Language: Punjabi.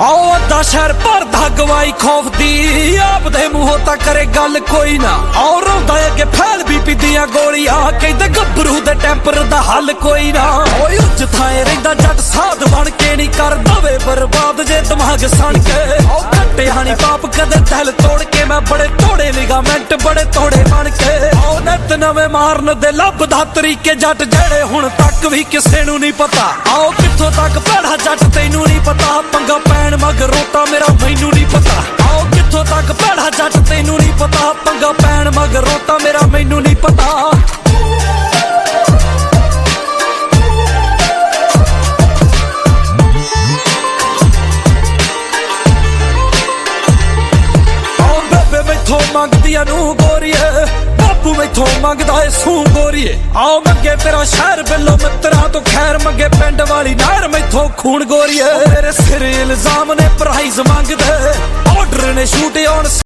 ਆਓ ਅੱਧਾ ਸ਼ਹਿਰ ਭਰਦਾ ਗਵਾਈ ਖੌਫ ਦੀ ਆਪਦੇ ਮੂੰਹੋਂ ਤਾਂ ਕਰੇ ਗੱਲ ਕੋਈ ਨਾ। ਆਓ ਰੋਂਦਾ ਅੱਗੇ ਫੈਲ ਬੀਪੀ ਦੀਆਂ ਗੋਲੀਆਂ, ਕਹਿੰਦੇ ਗੱਭਰੂ ਦੇ ਟੈਂਪਰ ਦਾ ਹੱਲ ਕੋਈ ਨਾ। ਓਏ ਉੱਚ ਥਾਏ ਰਹਿੰਦਾ ਜੱਟ ਸਾਧ ਬਣ ਕੇ ਨਹੀਂ ਕਰ ਦਵੇ ਬਰਬਾਦ ਜੇ ਦਿਮਾਗ ਸਣ ਕੇ। ਆਓ ਘੱਟਿਆ ਨਹੀਂ ਪਾਪ ਕਦੇ ਦਿਲ ਤੋੜ ਕੇ, ਮੈਂ ਬੜੇ ਤੋੜੇ ਲਿਗਾਮੈਂਟ ਬੜੇ ਤੋੜੇ ਬਣ ਕੇ। ਆਓ ਨੱਤ ਨਵੇਂ ਮਾਰਨ ਦੇ ਲੱਭਦਾ ਤਰੀਕੇ ਜੱਟ ਜਿਹੜੇ ਹੁਣ ਤੱਕ ਵੀ ਕਿਸੇ ਨੂੰ ਨਹੀਂ ਪਤਾ। ਆਓ ਕਿੱਥੋਂ ਤੱਕ ਭੈੜਾ ਜੱਟ ਤੈਨੂੰ ਨਹੀਂ ਪਤਾ, ਪੰਗਾ ਪੈਣ ਮਗਰੋਂ ਤਾਂ ਮੇਰਾ ਮੈਨੂੰ ਨਹੀਂ ਪਤਾ। ਆਓ ਕਿੱਥੋਂ ਤੱਕ ਭੈੜਾ ਜੱਟ ਤੈਨੂੰ ਨਹੀਂ ਪਤਾ, ਪੰਗਾ ਪੈਣ ਮਗਰੋਂ ਤਾਂ ਮੇਰਾ ਮੈਨੂੰ ਨਹੀਂ ਪਤਾ। ਆਓ ਬੇਬੇ ਮੈਥੋਂ ਮੰਗਦੀਆਂ ਨੂੰ ਗੋਰੀਏ, ਬਾਪੂ ਮੈਥੋਂ ਮੰਗਦਾ ਏ ਸੂ ਗੋਰੀਏ। ਆਓ ਮੰਗੇ ਤੇਰਾ ਸ਼ਹਿਰ ਬਿੱਲੋ ਮਿੱਤਰਾਂ ਤੋਂ ਖੈਰ ਮੰਗੇ ਪਿੰਡ ਵਾਲੀ ਨਹਿਰ ਮੈਥੋਂ ਖੂਨ ਗੋਰੀਏ। ਮੇਰੇ ਸਿਰ ਇਲਜ਼ਾਮ ਨੇ ਪ੍ਰਾਈਜ਼ ਮੰਗਦੇ। ਆਰਡਰ ਨੇ ਸ਼ੂਟ ਔਨ